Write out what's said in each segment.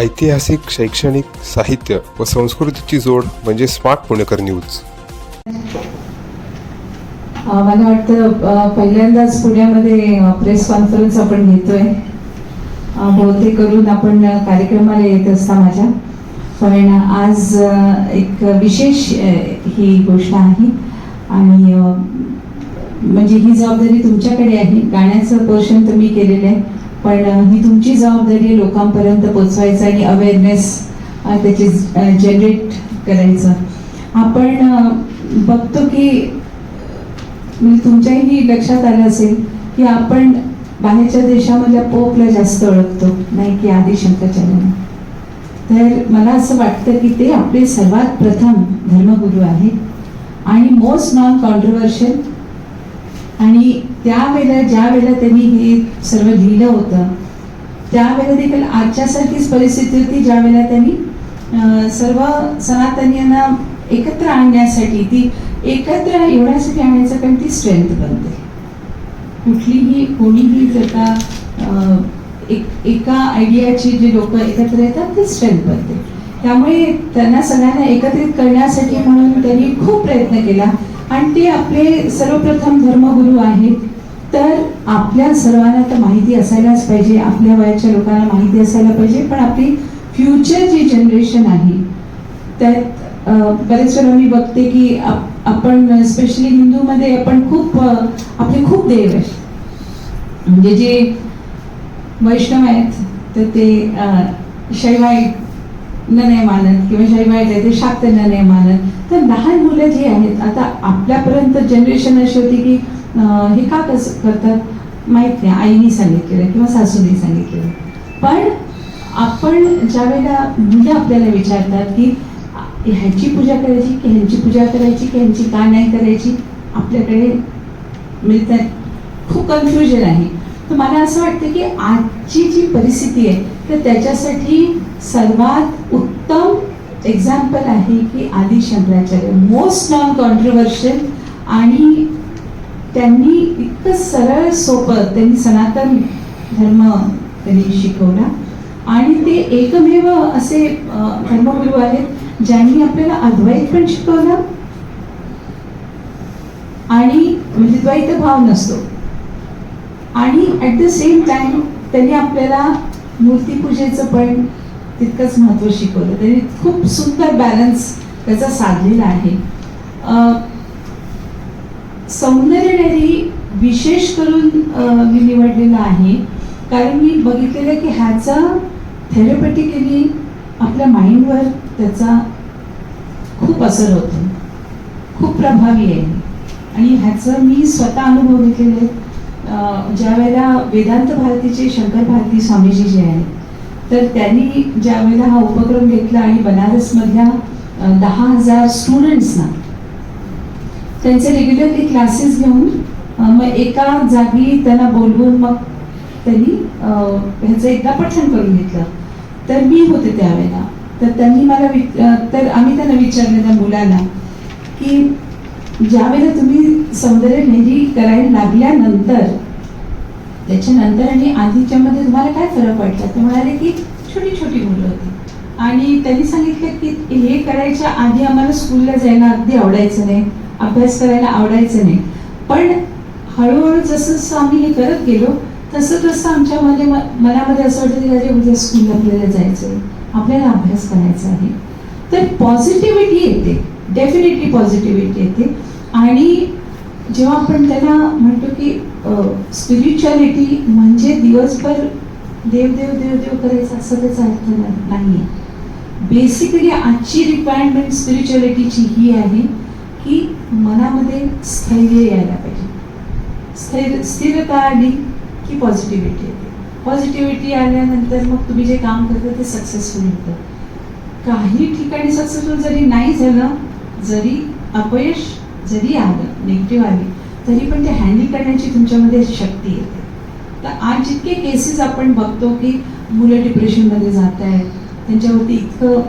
ऐतिहासिक शैक्षणिक साहित्य व संस्कृतीची जोड म्हणजे स्मार्ट पुणेकर न्यूज. मला वाटतं पहिल्यांदाच पुण्यामध्ये प्रेस कॉन्फरन्स आपण घेतोय. अ, बहुतेक करून आपण कार्यक्रमाला येत असता माझ्या. पण आज एक विशेष ही गोष्ट आहे. आणि म्हणजे ही जबाबदारी तुमच्याकडे आहे. गाण्याचं पोर्शन तर मी केलेलं आहे. पण ही तुमची जबाबदारी आहे लोकांपर्यंत पोचवायचं आणि अवेअरनेस त्याची जनरेट करायचं. आपण बघतो की म्हणजे तुमच्याही लक्षात आलं असेल की आपण बाहेरच्या देशामधल्या पोपला जास्त ओळखतो नाही की आदी शंकराचार्यांना तर मला असं वाटतं की ते आपले सर्वात प्रथम धर्मगुरू आहेत. आणि मोस्ट नॉन कॉन्ट्रोवर्शियल आणि त्यावेळेला ज्या वेळेला त्यांनी हे सर्व लिहिलं होतं त्यावेळेला देखील आजच्यासारखीच परिस्थिती होती ज्या वेळेला त्यांनी सर्व सनातनीयांना एकत्र आणण्यासाठी ती एकत्र एवढ्यासाठी आणण्याचं कारण ती स्ट्रेंथ बनते. कुठलीही कोणीही जर का एक एका आयडियाची जे लोक एकत्र येतात ती स्ट्रेंथ बनते. त्यामुळे त्यांना सगळ्यांना एकत्रित करण्यासाठी म्हणून त्यांनी खूप प्रयत्न केला. आणि ते आपले सर्वप्रथम धर्मगुरू आहेत. तर आपल्या सर्वांना तर माहिती असायलाच पाहिजे आपल्या वयाच्या लोकांना माहिती असायला पाहिजे पण आपली फ्युचर जी जनरेशन आहे त्यात बरेच वेळा मी बघते की आप- आपण स्पेशली हिंदूमध्ये आपण खूप आपले खूप देव आहेत. म्हणजे जे वैष्णव आहेत तर ते अं, न नाही मानत किंवा शैवाईत आहे ते न नाही मानत तर लहान मुलं जी आहेत आता आपल्यापर्यंत जनरेशन अशी होती की हे का कसं करतात? माहीत नाही. आईने सांगितलेलं किंवा सासूने सांगितलेलं. पण आपण ज्या वेळेला मुलं आपल्याला विचारतात की ह्याची पूजा करायची की ह्यांची पूजा करायची की ह्यांची का नाही करायची? आपल्याकडे मिळतात. खूप कन्फ्युजन आहे. तर मला असं वाटतं की आजची जी परिस्थिती आहे तर त्याच्यासाठी सर्वात उत्तम एक्झाम्पल आहे की आदि शंकराचार्य. मोस्ट नॉन कॉन्ट्रोवर्शियल आणि त्यांनी इतकं सरळ सोपं त्यांनी सनातन धर्म त्यांनी शिकवला. आणि ते एकमेव असे धर्मगुरू आहेत ज्यांनी आपल्याला अद्वैत पण शिकवलं. आणि म्हणजे द्वैत भाव नसतो. आणि ॲट द सेम टाइम त्यांनी आपल्याला मूर्तीपूजेचं पण तितकंच महत्त्व शिकवलं. त्यांनी खूप सुंदर बॅलन्स त्याचा साधलेला आहे. सौंदर्य डायरी विशेष करून मी निवडलेलं आहे. कारण मी बघितलेलं आहे की ह्याचा थेरपॅटिकली आपल्या माइंडवर त्याचा खूप असर होतो. खूप प्रभावी आहे. आणि ह्याचं मी स्वतः अनुभव घेतलेले आहेत ज्या वेळेला वेदांत भारतीचे शंकर भारती स्वामीजी जे आहेत तर त्यांनी ज्या वेळेला हा उपक्रम घेतला आणि बनारसमधल्या दहा हजार स्टुडंट्सना त्यांचे रेग्युलरली क्लासेस घेऊन मग एका जागी त्यांना बोलवून मग त्यांनी ह्याचं एकदा पठण करून घेतलं. तर मी होते त्यावेळेला. तर त्यांनी मला विच तर आम्ही त्यांना विचारलं त्या मुलाला की ज्या वेळेला तुम्ही सौंदर्य मेहंदी करायला लागल्यानंतर त्याच्यानंतर आणि आधीच्या मध्ये तुम्हाला काय फरक वाटला? ते म्हणाले की छोटी छोटी मुलं होती. आणि त्यांनी सांगितलं की हे करायच्या आधी आम्हाला स्कूलला जायला अगदी आवडायचं नाही. अभ्यास करायला आवडायचं नाही. पण हळूहळू जसं जसं आम्ही हे करत गेलो तसं तसं आमच्यामध्ये म- मनामध्ये असं वाटतं की अरे उद्या स्कूलला आपल्याला जायचं आहे आपल्याला अभ्यास करायचा आहे. तर पॉझिटिव्हिटी येते. डेफिनेटली पॉझिटिव्हिटी येते. आणि जेव्हा आपण त्याला म्हणतो की स्पिरिच्युअलिटी म्हणजे दिवसभर देव देव देव देव करायचा असं त्याचा अर्थ नाही बेसिकली आजची रिक्वायरमेंट स्पिरिच्युअलिटीची ही आहे की मनामध्ये स्थैर्य यायला पाहिजे. स्थैर्य स्थिरता आली की पॉझिटिव्हिटी येते. पॉझिटिव्हिटी आल्यानंतर मग तुम्ही जे काम करता ते सक्सेसफुल होतं. काही ठिकाणी सक्सेसफुल जरी नाही झालं जरी अपयश जरी आलं निगेटिव्ह आली तरी पण ते हँडल करण्याची तुमच्यामध्ये शक्ती येते. तर आज जितके केसेस आपण बघतो की मुलं डिप्रेशनमध्ये जात आहेत त्यांच्यावरती इतकं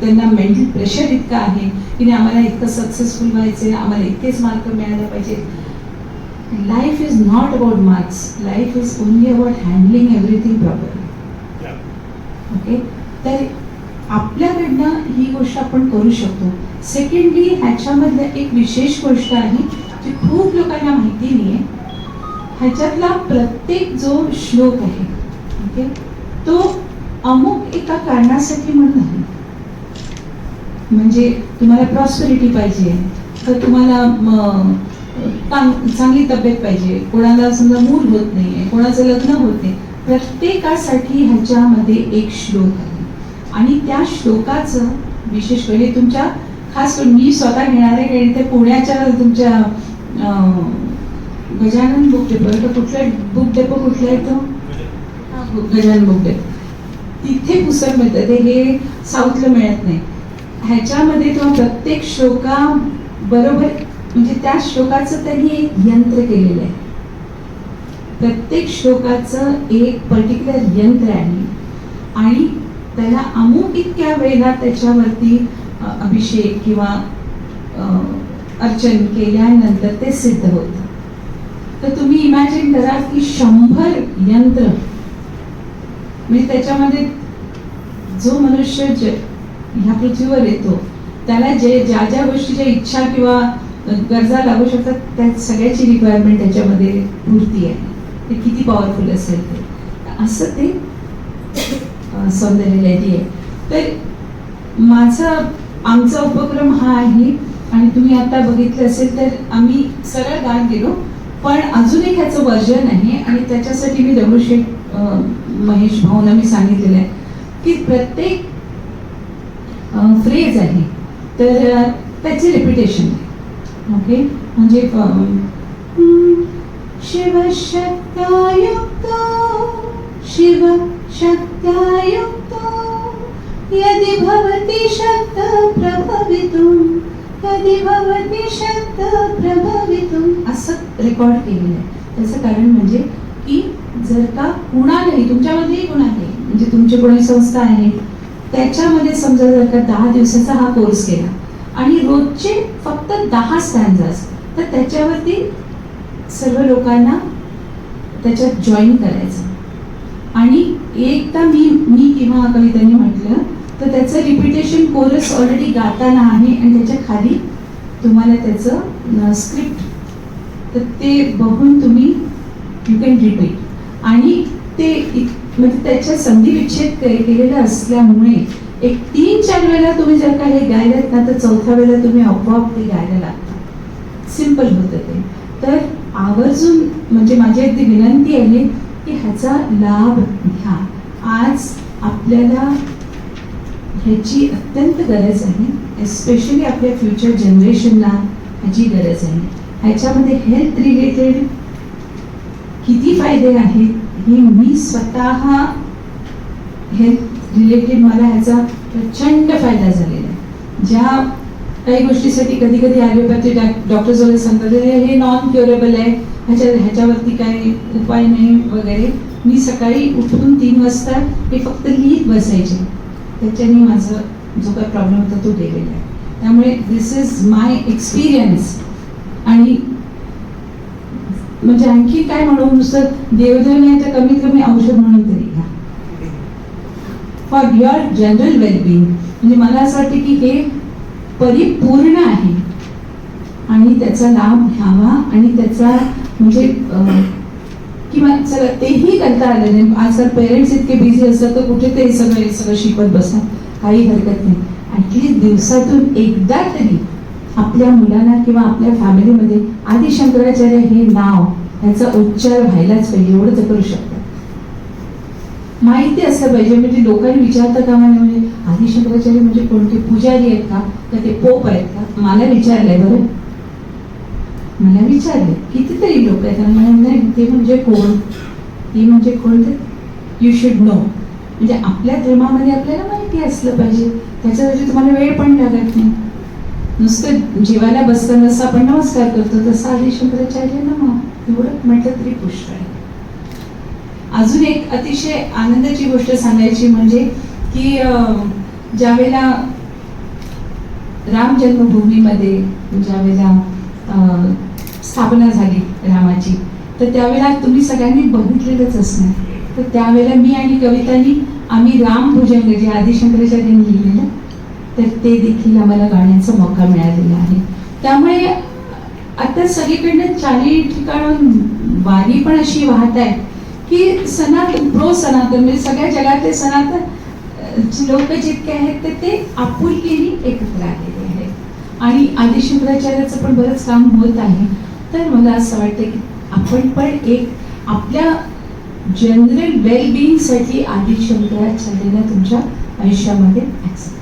त्यांना मेंटल प्रेशर इतकं आहे की नाही आम्हाला इतकं सक्सेसफुल व्हायचं आम्हाला इतकेच मार्क मिळाले पाहिजे. Life is not about marks life is only about handling everything properly okay तर आपल्याकडनं ही गोष्ट आपण करू शकतो. सेकंडली ह्याच्यामधलं एक विशेष गोष्ट आहे जी खूप लोकांना माहिती नाही आहे ह्याच्यातला प्रत्येक जो श्लोक आहे ओके तो अमुक एका कारणासाठी म्हणून आहे. म्हणजे तुम्हाला प्रॉस्पेरिटी पाहिजे तर तुम्हाला चांग- चांगली तब्येत पाहिजे कोणाला समजा मूल होत नाहीये कोणाचं लग्न होत नाही प्रत्येकासाठी ह्याच्यामध्ये एक श्लोक आहे. आणि त्या श्लोकाचं विशेष म्हणजे तुमच्या खास करून मी स्वतः घेणार आहे ते पुण्याच्या तुमच्या गजानन बुक डेपो तर कुठलं बुक डेपो कुठलं आहे तो गजानन बुक डेपो तिथे पुस्तक मिळतं. ते हे साऊथला मिळत नाही. ह्याच्यामध्ये किंवा प्रत्येक श्लोका बरोबर म्हणजे त्या श्लोकाचं त्यांनी एक यंत्र केलेलं आहे. प्रत्येक श्लोकाचं एक पर्टिक्युलर यंत्र आहे. आणि त्याला अमुक इतक्या वेळेला त्याच्यावरती अभिषेक किंवा अर्चन केल्यानंतर ते सिद्ध होतं. तर तुम्ही इमॅजिन करा की शंभर यंत्र म्हणजे त्याच्यामध्ये जो मनुष्य ज ह्या पृथ्वीवर येतो त्याला जे ज्या ज्या गोष्टीच्या इच्छा किंवा गरजा लागू शकतात त्या सगळ्याची रिक्वायरमेंट त्याच्यामध्ये पूर्ती आहे. ते किती पॉवरफुल असेल ते. असं ते सौंदर्य आहे तर माझा आमचा उपक्रम हा आहे आणि तुम्ही आता बघितलं असेल तर आम्ही सरळ गात गेलो पण अजून एक ह्याचं वर्जन आहे आणि त्याच्यासाठी मी दगडूशेठ महेश भाऊंना मी सांगितलेलं आहे की प्रत्येक फ्रेज आहे तर त्याचे त्याची रिपिटेशन आहे. ओके? म्हणजे शिवशक्तायुक्त शिव शक्त्यायुक्तो यदि भवति शक्त प्रभवितुं यदि भवति शक्त प्रभवितुं असं रेकॉर्ड केलेलं आहे. त्याचं कारण म्हणजे की जर का कुणालाही तुमच्यामध्येही कोण आहे म्हणजे तुमची कोणी संस्था आहे त्याच्यामध्ये समजा जर का दहा दिवसाचा हा कोर्स केला आणि रोजचे फक्त दहा स्टँडर्स तर त्याच्यावरती सर्व लोकांना त्याच्यात जॉईन करायचं. आणि एकदा मी मी किंवा कवितांनी म्हटलं तर त्याचं रिपिटेशन कोरस ऑलरेडी गाताना आहे आणि त्याच्याखाली तुम्हाला त्याचं स्क्रिप्ट तर ते बघून तुम्ही यू कॅन रिपीट आणि ते म्हणजे त्याच्या संधी विच्छेद केलेला असल्यामुळे एक तीन चार वेळेला तुम्ही जर का हे गायलात ना तर चौथ्या वेळेला तुम्ही आपोआप ते गायला लागता. सिंपल होतं ते. तर आवर्जून म्हणजे माझी अगदी विनंती आहे की ह्याचा लाभ घ्या. आज आपल्याला ह्याची अत्यंत गरज आहे एस्पेशली आपल्या फ्युचर जनरेशनला ह्याची गरज आहे. ह्याच्यामध्ये हेल्थ रिलेटेड किती फायदे आहेत हे मी स्वतः हेल्थ रिलेटेड मला ह्याचा प्रचंड फायदा झालेला आहे. ज्या काही गोष्टीसाठी कधी कधी ॲलोपॅथी डॉक्टर्स वगैरे सांगतात "हे- हे नॉन क्युरेबल आहे. ह्याच्या ह्याच्यावरती काही उपाय नाही वगैरे. मी सकाळी उठून तीन वाजता हे फक्त लिहित बसायचे. त्याच्याने माझं जो काही प्रॉब्लेम होता तो गेलेला आहे. त्यामुळे दिस इज माय एक्सपिरियन्स आणि म्हणजे आणखी काय म्हणू? नुसतं देवदेव नाही तर कमीत कमी औषध म्हणून तरी घ्या. फॉर युअर जनरल वेलबिंग म्हणजे मला असं वाटतं की हे परिपूर्ण आहे. आणि त्याचा लाभ घ्यावा आणि त्याचा म्हणजे किंवा चला तेही करता आलं नाही आजकाल पेरेंट्स इतके बिझी असतात तर कुठे ते सगळं हे सगळं शिकत बसतात? काही हरकत नाही. ॲटलीस्ट दिवसातून एकदा तरी आपल्या मुलांना किंवा आपल्या फॅमिलीमध्ये आदि शंकराचार्य हे नाव ह्याचा उच्चार व्हायलाच पाहिजे. एवढं तर करू शकतात. माहिती असलं पाहिजे. म्हणजे लोकांनी विचारता कामा म्हणजे आदि शंकराचार्य म्हणजे कोणते पुजारी आहेत का? तर ते पोप आहेत का? मला विचारलंय बरं. मला विचारले कितीतरी लोक आहेत? आणि मला नाही ते म्हणजे कोण? ती म्हणजे कोण ते? यू शुड नो म्हणजे आपल्या धर्मामध्ये आपल्याला माहिती असलं पाहिजे. त्याच्यासाठी तुम्हाला वेळ पण लागत नाही. नुसतं जीवाला बसतं जसं आपण नमस्कार करतो तसं आधी शंकराचार्य नमा एवढं म्हटलं तरी पुष्कळ आहे. अजून एक अतिशय आनंदाची गोष्ट सांगायची म्हणजे की ज्यावेळेला राम जन्मभूमीमध्ये ज्यावेळेला स्थापना झाली रामाची. तर त्यावेळेला तुम्ही सगळ्यांनी बघितलेलंच असणार. तर त्यावेळेला मी आणि कवितानी आम्ही रामभुजंग जे आदिशंकराचार्यांनी लिहिलेलं तर ते देखील आम्हाला गाण्याचा मौका मिळालेला आहे. त्यामुळे आता सगळीकडनं चारही ठिकाणून वारी पण अशी वाहत आहे की सनातन प्रो सनातन म्हणजे सगळ्या जगातले सनातन लोक जितके आहेत ते ते आपुलकीने एकत्र आलेले आहेत. आणि आदिशंकराचार्याचं पण बरंच काम होत आहे. तर मला असं वाटतं की आपण पण एक आपल्या जनरल वेलबिईंगसाठी आदिशंकराचार्याला तुमच्या आयुष्यामध्ये ॲक्सेप्ट